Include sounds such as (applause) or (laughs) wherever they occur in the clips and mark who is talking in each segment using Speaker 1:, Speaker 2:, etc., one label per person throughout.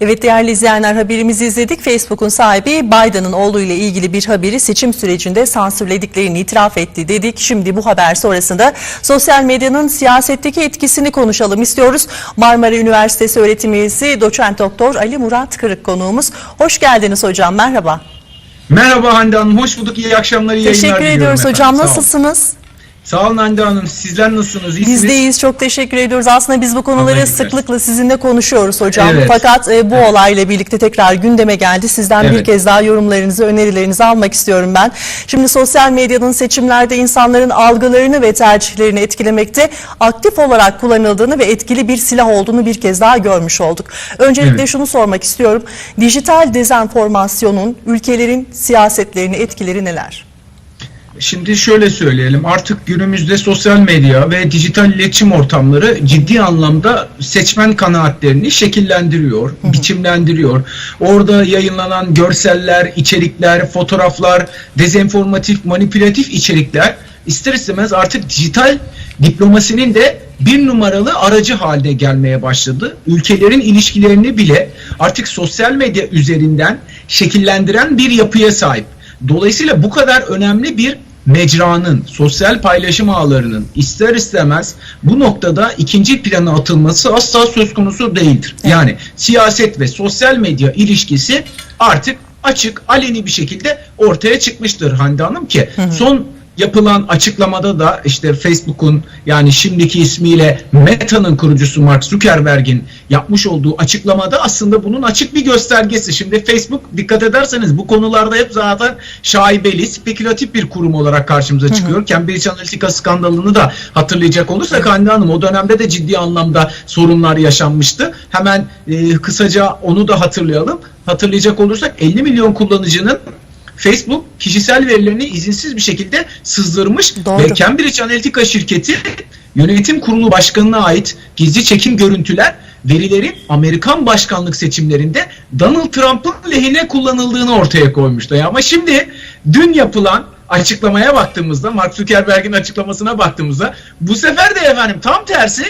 Speaker 1: Evet değerli izleyenler haberimizi izledik. Facebook'un sahibi Biden'ın oğluyla ilgili bir haberi seçim sürecinde sansürlediklerini itiraf etti dedik. Şimdi bu haber sonrasında sosyal medyanın siyasetteki etkisini konuşalım istiyoruz. Marmara Üniversitesi öğretim üyesi doçent doktor Ali Murat Kırık konuğumuz. Hoş geldiniz hocam merhaba.
Speaker 2: Merhaba Hande Hanım, hoş bulduk. İyi akşamlar, iyi yayınlar
Speaker 1: Teşekkür
Speaker 2: diliyorum
Speaker 1: ediyoruz hocam nasılsınız?
Speaker 2: Sağ olun Hande Hanım, sizler nasılsınız? İyisiniz?
Speaker 1: Biz de iyiyiz çok teşekkür ediyoruz. Aslında biz bu konuları
Speaker 2: versin.
Speaker 1: sıklıkla sizinle konuşuyoruz hocam.
Speaker 2: Evet.
Speaker 1: Fakat e, bu olayla birlikte tekrar gündeme geldi. Sizden bir
Speaker 2: Evet.
Speaker 1: kez daha yorumlarınızı, önerilerinizi almak istiyorum ben. Şimdi sosyal medyanın seçimlerde insanların algılarını ve tercihlerini etkilemekte aktif olarak kullanıldığını ve etkili bir silah olduğunu bir kez daha görmüş olduk. Öncelikle
Speaker 2: Evet.
Speaker 1: şunu sormak istiyorum. Dijital dezenformasyonun ülkelerin siyasetlerini etkileri neler?
Speaker 2: Şimdi şöyle söyleyelim, artık günümüzde sosyal medya ve dijital iletişim ortamları ciddi anlamda seçmen kanaatlerini şekillendiriyor, biçimlendiriyor. Orada yayınlanan görseller, içerikler, fotoğraflar, dezenformatif, manipülatif içerikler ister istemez artık dijital diplomasinin de bir numaralı aracı haline gelmeye başladı. Ülkelerin ilişkilerini bile artık sosyal medya üzerinden şekillendiren bir yapıya sahip. Dolayısıyla bu kadar önemli bir mecranın, sosyal paylaşım ağlarının ister istemez bu noktada ikinci plana atılması asla söz konusu değildir. Yani siyaset ve sosyal medya ilişkisi artık açık, aleni bir şekilde ortaya çıkmıştır Hande Hanım ki son yapılan açıklamada da işte Facebook'un yani şimdiki ismiyle Meta'nın kurucusu Mark Zuckerberg'in yapmış olduğu açıklamada aslında bunun açık bir göstergesi. Şimdi Facebook dikkat ederseniz bu konularda hep zaten şaibeli, spekülatif bir kurum olarak karşımıza çıkıyor. Cambridge Analytica skandalını da hatırlayacak olursak Hande Hanım o dönemde de ciddi anlamda sorunlar yaşanmıştı. Hemen e, kısaca onu da hatırlayalım. Hatırlayacak olursak 50 milyon kullanıcının Facebook kişisel verilerini izinsiz bir şekilde sızdırmış
Speaker 1: Doğru.
Speaker 2: ve Cambridge Analytica şirketi yönetim kurulu başkanına ait gizli çekim görüntüler verilerin Amerikan başkanlık seçimlerinde Donald Trump'ın lehine kullanıldığını ortaya koymuştu. Ama şimdi dün yapılan açıklamaya baktığımızda Mark Zuckerberg'in açıklamasına baktığımızda bu sefer de efendim tam tersi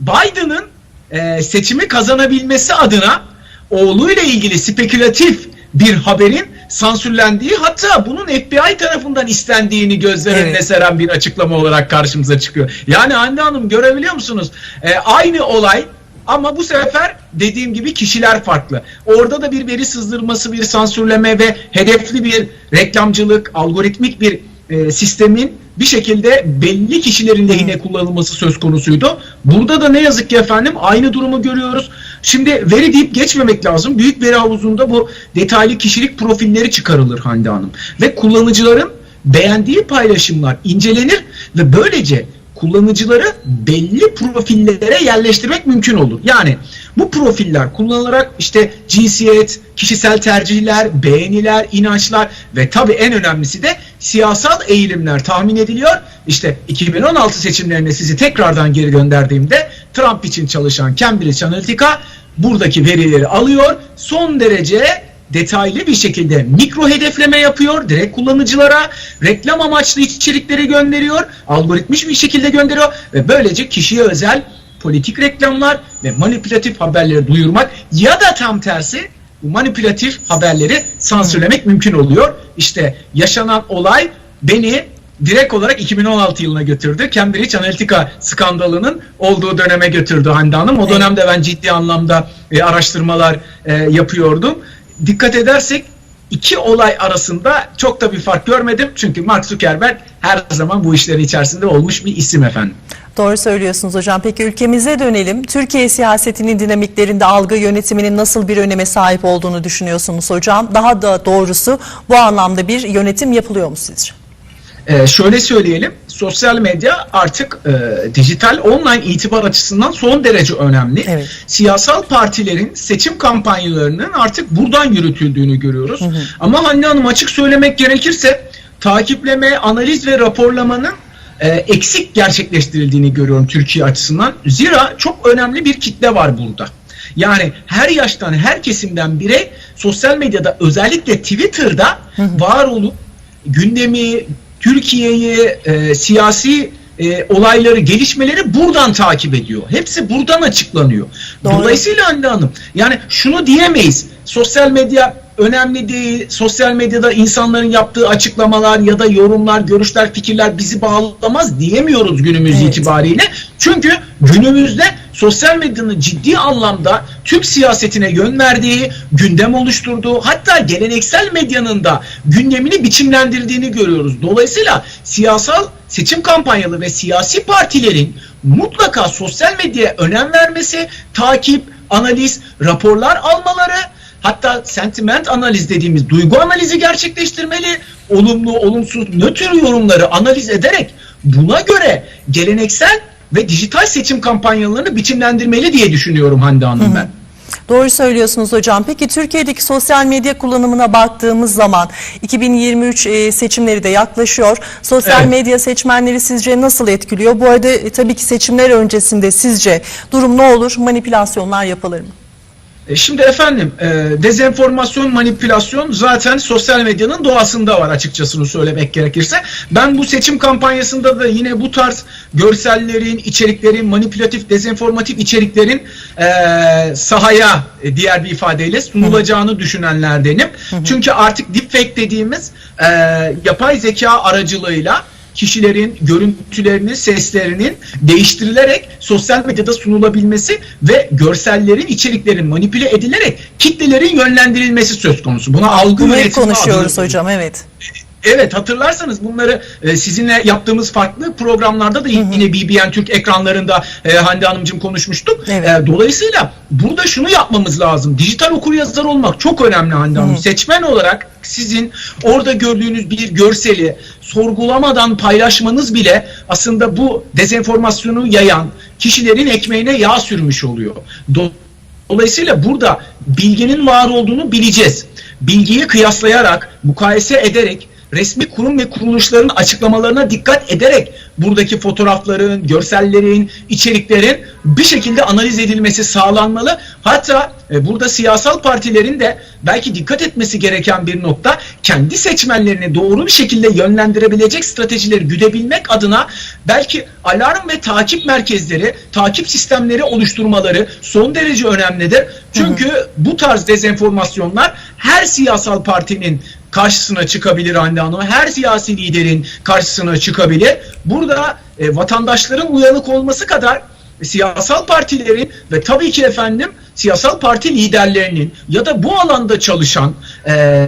Speaker 2: Biden'ın e, seçimi kazanabilmesi adına oğluyla ilgili spekülatif bir haberin sansürlendiği hatta bunun FBI tarafından istendiğini gözler önüne
Speaker 1: Evet.
Speaker 2: seren bir açıklama olarak karşımıza çıkıyor. Yani Hande Hanım görebiliyor musunuz? E, aynı olay ama bu sefer dediğim gibi kişiler farklı. Orada da bir veri sızdırması, bir sansürleme ve hedefli bir reklamcılık, algoritmik bir e, sistemin bir şekilde belli kişilerin lehine kullanılması söz konusuydu. Burada da ne yazık ki efendim aynı durumu görüyoruz. Şimdi veri deyip geçmemek lazım. Büyük veri havuzunda bu detaylı kişilik profilleri çıkarılır Hande Hanım. Ve kullanıcıların beğendiği paylaşımlar incelenir ve böylece kullanıcıları belli profillere yerleştirmek mümkün olur. Yani bu profiller kullanılarak işte cinsiyet, kişisel tercihler, beğeniler, inançlar ve tabii en önemlisi de siyasal eğilimler tahmin ediliyor. İşte 2016 seçimlerine sizi tekrardan geri gönderdiğimde Trump için çalışan Cambridge Analytica buradaki verileri alıyor. Son derece detaylı bir şekilde mikro hedefleme yapıyor. Direkt kullanıcılara reklam amaçlı içerikleri gönderiyor. Algoritmiş bir şekilde gönderiyor ve böylece kişiye özel politik reklamlar ve manipülatif haberleri duyurmak ya da tam tersi manipülatif haberleri sansürlemek mümkün oluyor. İşte yaşanan olay beni direkt olarak 2016 yılına götürdü. Cambridge Analytica skandalının olduğu döneme götürdü Hande Hanım. O dönemde ben ciddi anlamda e, araştırmalar e, yapıyordum. Dikkat edersek iki olay arasında çok da bir fark görmedim. Çünkü Mark Zuckerberg her zaman bu işlerin içerisinde olmuş bir isim efendim.
Speaker 1: Doğru söylüyorsunuz hocam. Peki ülkemize dönelim. Türkiye siyasetinin dinamiklerinde algı yönetiminin nasıl bir öneme sahip olduğunu düşünüyorsunuz hocam? Daha da doğrusu bu anlamda bir yönetim yapılıyor mu sizce?
Speaker 2: Ee, şöyle söyleyelim, sosyal medya artık e, dijital online itibar açısından son derece önemli.
Speaker 1: Evet.
Speaker 2: Siyasal partilerin seçim kampanyalarının artık buradan yürütüldüğünü görüyoruz. Ama Hande Hanım açık söylemek gerekirse takipleme, analiz ve raporlamanın e, eksik gerçekleştirildiğini görüyorum Türkiye açısından. Zira çok önemli bir kitle var burada. Yani her yaştan, her kesimden birey sosyal medyada özellikle Twitter'da var olup gündemi, Türkiye'yi, e, siyasi e, olayları, gelişmeleri buradan takip ediyor. Hepsi buradan açıklanıyor.
Speaker 1: Doğru.
Speaker 2: Dolayısıyla Hande Hanım yani şunu diyemeyiz. Sosyal medya önemli değil. Sosyal medyada insanların yaptığı açıklamalar ya da yorumlar, görüşler, fikirler bizi bağlamaz diyemiyoruz günümüz
Speaker 1: Evet.
Speaker 2: itibariyle. Çünkü günümüzde sosyal medyanın ciddi anlamda Türk siyasetine yön verdiği, gündem oluşturduğu, hatta geleneksel medyanın da gündemini biçimlendirdiğini görüyoruz. Dolayısıyla siyasal seçim kampanyaları ve siyasi partilerin mutlaka sosyal medyaya önem vermesi, takip, analiz, raporlar almaları hatta sentiment analiz dediğimiz duygu analizi gerçekleştirmeli. Olumlu, olumsuz, nötr yorumları analiz ederek buna göre geleneksel ve dijital seçim kampanyalarını biçimlendirmeli diye düşünüyorum Hande Hanım ben.
Speaker 1: Doğru söylüyorsunuz hocam. Peki Türkiye'deki sosyal medya kullanımına baktığımız zaman 2023 e, seçimleri de yaklaşıyor. Sosyal
Speaker 2: Evet.
Speaker 1: medya seçmenleri sizce nasıl etkiliyor? Bu arada e, tabii ki seçimler öncesinde sizce durum ne olur? Manipülasyonlar yapılır mı?
Speaker 2: E, Şimdi efendim e, dezenformasyon, manipülasyon zaten sosyal medyanın doğasında var açıkçasını söylemek gerekirse. Ben bu seçim kampanyasında da yine bu tarz görsellerin, içeriklerin, manipülatif, dezenformatif içeriklerin e, sahaya e, diğer bir ifadeyle sunulacağını düşünenlerdenim. Çünkü artık deepfake dediğimiz e, yapay zeka aracılığıyla kişilerin görüntülerinin, seslerinin değiştirilerek sosyal medyada sunulabilmesi ve görsellerin, içeriklerin manipüle edilerek kitlelerin yönlendirilmesi söz konusu. Buna algı
Speaker 1: Bunu
Speaker 2: yönetimi
Speaker 1: konuşuyoruz
Speaker 2: adını-
Speaker 1: hocam evet. (laughs)
Speaker 2: Evet hatırlarsanız bunları e, sizinle yaptığımız farklı programlarda da yine BBN Türk ekranlarında e, Hande Hanımcığım konuşmuştuk.
Speaker 1: Evet.
Speaker 2: E, dolayısıyla burada şunu yapmamız lazım. Dijital okuryazar olmak çok önemli Hande Hanım. Seçmen olarak sizin orada gördüğünüz bir görseli sorgulamadan paylaşmanız bile aslında bu dezenformasyonu yayan kişilerin ekmeğine yağ sürmüş oluyor. Do- Dolayısıyla burada bilginin var olduğunu bileceğiz. Bilgiyi kıyaslayarak, mukayese ederek, resmi kurum ve kuruluşların açıklamalarına dikkat ederek buradaki fotoğrafların, görsellerin, içeriklerin bir şekilde analiz edilmesi sağlanmalı. Hatta e, burada siyasal partilerin de belki dikkat etmesi gereken bir nokta kendi seçmenlerini doğru bir şekilde yönlendirebilecek stratejileri güdebilmek adına belki alarm ve takip merkezleri, takip sistemleri oluşturmaları son derece önemlidir. Çünkü bu tarz dezenformasyonlar her siyasal partinin karşısına çıkabilir Hande Hanım. Her siyasi liderin karşısına çıkabilir. Burada e, vatandaşların uyanık olması kadar siyasal partilerin ve tabii ki efendim siyasal parti liderlerinin ya da bu alanda çalışan e,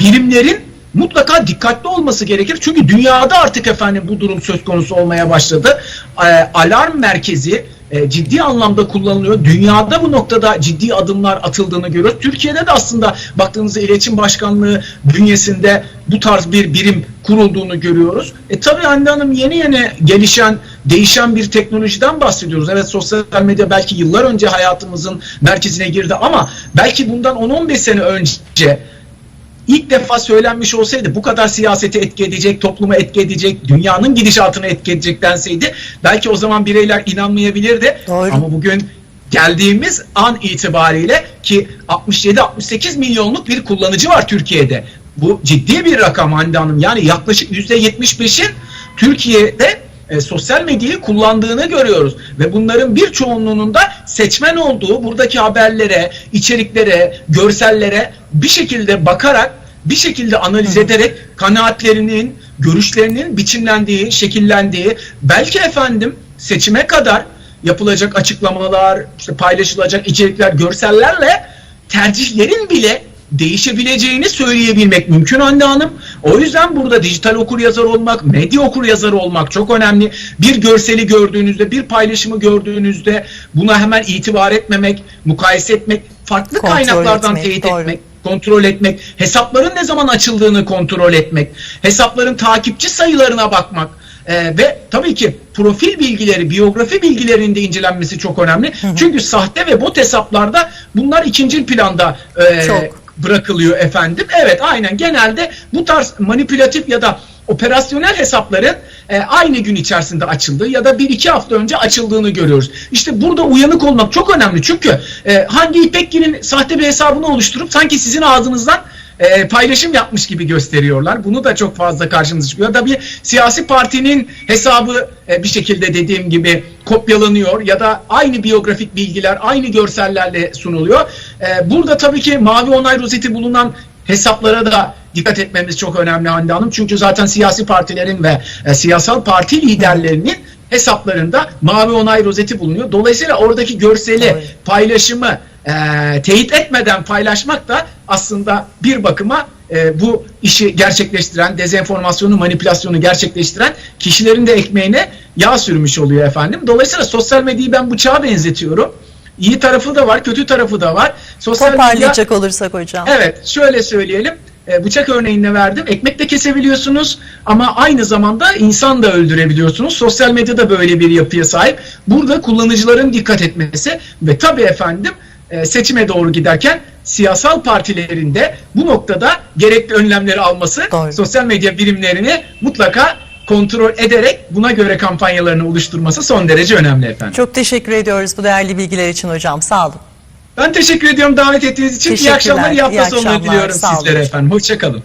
Speaker 2: birimlerin mutlaka dikkatli olması gerekir. Çünkü dünyada artık efendim bu durum söz konusu olmaya başladı. E, alarm merkezi e, ciddi anlamda kullanılıyor. Dünyada bu noktada ciddi adımlar atıldığını görüyoruz. Türkiye'de de aslında baktığınızda iletişim başkanlığı bünyesinde bu tarz bir birim kurulduğunu görüyoruz. E tabii Hande Hanım yeni yeni gelişen, değişen bir teknolojiden bahsediyoruz. Evet sosyal medya belki yıllar önce hayatımızın merkezine girdi ama belki bundan 10-15 sene önce ilk defa söylenmiş olsaydı bu kadar siyaseti etki edecek, toplumu etki edecek, dünyanın gidişatını etki edecek denseydi belki o zaman bireyler inanmayabilirdi.
Speaker 1: Doğru.
Speaker 2: Ama bugün geldiğimiz an itibariyle ki 67-68 milyonluk bir kullanıcı var Türkiye'de. Bu ciddi bir rakam Hande Hanım. Yani yaklaşık %75'in Türkiye'de e, sosyal medyayı kullandığını görüyoruz. Ve bunların bir çoğunluğunun da seçmen olduğu buradaki haberlere, içeriklere, görsellere bir şekilde bakarak, bir şekilde analiz ederek kanaatlerinin, görüşlerinin biçimlendiği, şekillendiği, belki efendim seçime kadar yapılacak açıklamalar, işte paylaşılacak içerikler, görsellerle tercihlerin bile değişebileceğini söyleyebilmek mümkün Hande Hanım. O yüzden burada dijital okur yazar olmak, medya okur yazarı olmak çok önemli. Bir görseli gördüğünüzde, bir paylaşımı gördüğünüzde buna hemen itibar etmemek, mukayese etmek, farklı
Speaker 1: Kontrol
Speaker 2: kaynaklardan
Speaker 1: etmek,
Speaker 2: teyit
Speaker 1: doğru.
Speaker 2: etmek, kontrol etmek, hesapların ne zaman açıldığını kontrol etmek, hesapların takipçi sayılarına bakmak ee, ve tabii ki profil bilgileri, biyografi bilgilerinin de incelenmesi çok önemli. Çünkü sahte ve bot hesaplarda bunlar ikinci planda e,
Speaker 1: Çok.
Speaker 2: Bırakılıyor efendim. Evet aynen genelde bu tarz manipülatif ya da operasyonel hesapların e, aynı gün içerisinde açıldığı ya da bir iki hafta önce açıldığını görüyoruz. İşte burada uyanık olmak çok önemli çünkü e, hangi İpekgil'in sahte bir hesabını oluşturup sanki sizin ağzınızdan e, paylaşım yapmış gibi gösteriyorlar. Bunu da çok fazla karşımıza çıkıyor. Tabii siyasi partinin hesabı e, bir şekilde dediğim gibi kopyalanıyor ya da aynı biyografik bilgiler aynı görsellerle sunuluyor. E, burada tabii ki mavi onay rozeti bulunan hesaplara da dikkat etmemiz çok önemli Hande Hanım. Çünkü zaten siyasi partilerin ve e, siyasal parti liderlerinin hesaplarında mavi onay rozeti bulunuyor. Dolayısıyla oradaki görseli, paylaşımı e, teyit etmeden paylaşmak da aslında bir bakıma e, bu işi gerçekleştiren, dezenformasyonu, manipülasyonu gerçekleştiren kişilerin de ekmeğine yağ sürmüş oluyor efendim. Dolayısıyla sosyal medyayı ben bıçağa benzetiyorum. İyi tarafı da var, kötü tarafı da var. Sosyal medya
Speaker 1: Toparlayacak olursak hocam.
Speaker 2: Evet şöyle söyleyelim. E, bıçak örneğini verdim. Ekmek de kesebiliyorsunuz ama aynı zamanda insan da öldürebiliyorsunuz. Sosyal medyada böyle bir yapıya sahip. Burada kullanıcıların dikkat etmesi ve tabii efendim e, seçime doğru giderken siyasal partilerin de bu noktada gerekli önlemleri alması,
Speaker 1: Doğru.
Speaker 2: sosyal medya birimlerini mutlaka kontrol ederek buna göre kampanyalarını oluşturması son derece önemli efendim.
Speaker 1: Çok teşekkür ediyoruz bu değerli bilgiler için hocam. Sağ olun.
Speaker 2: Ben teşekkür ediyorum davet ettiğiniz için. İyi akşamlar, iyi hafta sonları diliyorum
Speaker 1: sağ
Speaker 2: sizlere efendim. Hoşçakalın.